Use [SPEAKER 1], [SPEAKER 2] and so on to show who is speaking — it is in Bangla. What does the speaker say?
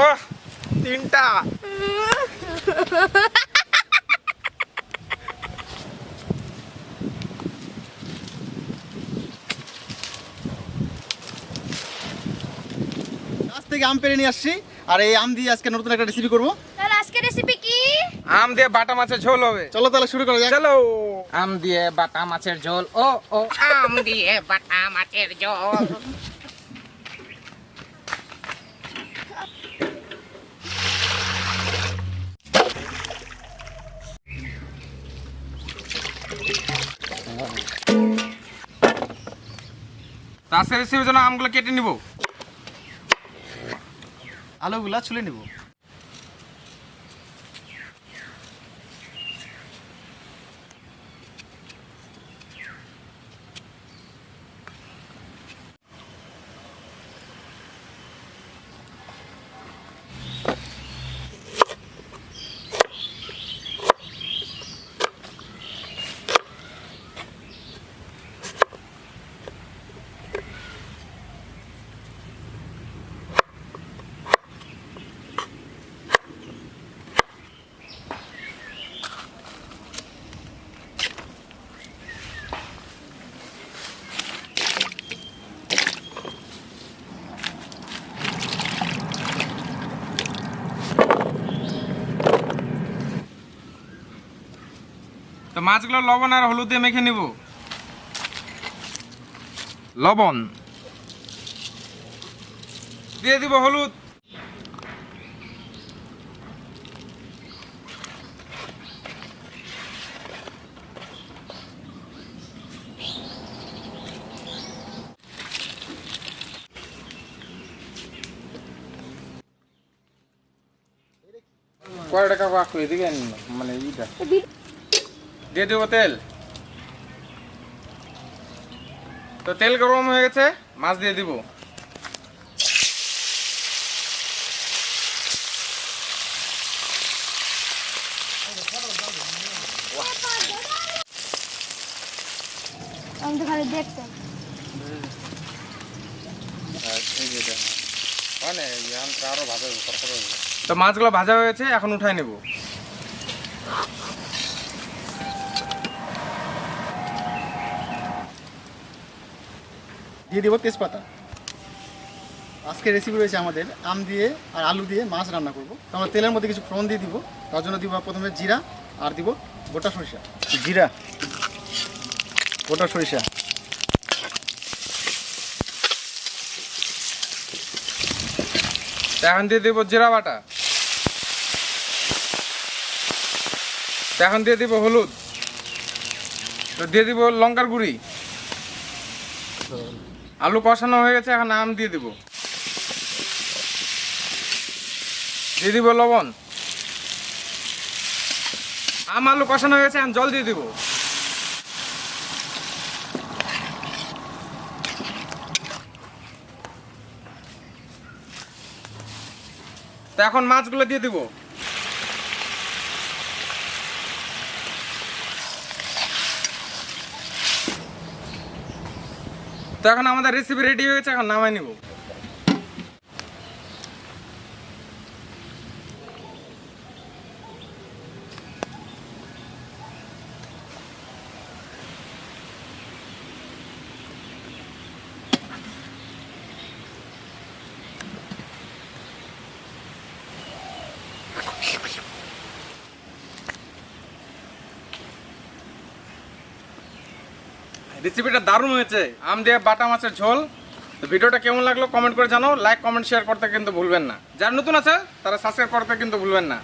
[SPEAKER 1] ও তিনটা।
[SPEAKER 2] গাছ থেকে আম পেরে নিয়ে আসছি আর এই আম দিয়ে আজকে নতুন একটা রেসিপি করব।
[SPEAKER 3] তাহলে আজকের রেসিপি কি?
[SPEAKER 1] আম দিয়ে বাটা মাছের ঝোল হবে।
[SPEAKER 2] চলো তাহলে শুরু করা যাক।
[SPEAKER 1] চলো।
[SPEAKER 4] আম দিয়ে বাটা মাছের ঝোল ও ও আম দিয়ে বাটা মাছের ঝোল।
[SPEAKER 1] তা আজকে রেসিপির জন্য আমগুলো কেটে নিব।
[SPEAKER 2] আলুগুলা ছুলে নিব।
[SPEAKER 1] তো মাছগুলো লবণ আর হলুদ দিয়ে মেখে নিব। লবণ। দিয়ে দিব হলুদ। কয় টাকা এদিকে মানে ইটা। দিয়ে দেবো তেল। তো তেল গরম হয়ে গেছে মাছ দিয়ে দিব।
[SPEAKER 3] দেখতাম
[SPEAKER 1] তো মাছগুলো ভাজা হয়েছে এখন উঠাই নেব।
[SPEAKER 2] দিয়ে দিব তেজপাতা। আজকে রেসিপি রয়েছে আমাদের, আম দিয়ে আর আলু দিয়ে মাছ রান্না করব। তো আমরা তেলের মধ্যে কিছু ফোড়ন দিয়ে দিব, তার জন্য দিব প্রথমে জিরা আর দিব গোটা সরিষা। জিরা? গোটা সরিষা?
[SPEAKER 1] এখন দিয়ে দিব জিরা বাটা। এখন দিয়ে দিব হলুদ। তো দিয়ে দিব লঙ্কার গুঁড়ি। আলু কষানো হয়ে গেছে, এখন আম দিয়ে দিব। দিয়ে দিব লবণ। আম আলু কষানো হয়ে গেছে, এখন জল দিয়ে দিব। তো এখন মাছগুলো দিয়ে দিব। তো এখন আমাদের রেসিপি রেডি হয়ে গেছে এখন নামাই নিব। রেসিপিটা দারুণ হয়েছে। আম দিয়ে বাটা মাছের ঝোল। তো ভিডিওটা কেমন লাগল কমেন্ট করে জানো লাইক কমেন্ট শেয়ার করতে কিন্তু ভুলবেন না। যারা নতুন আছে, তারা সাবস্ক্রাইব করতে কিন্তু ভুলবেন না।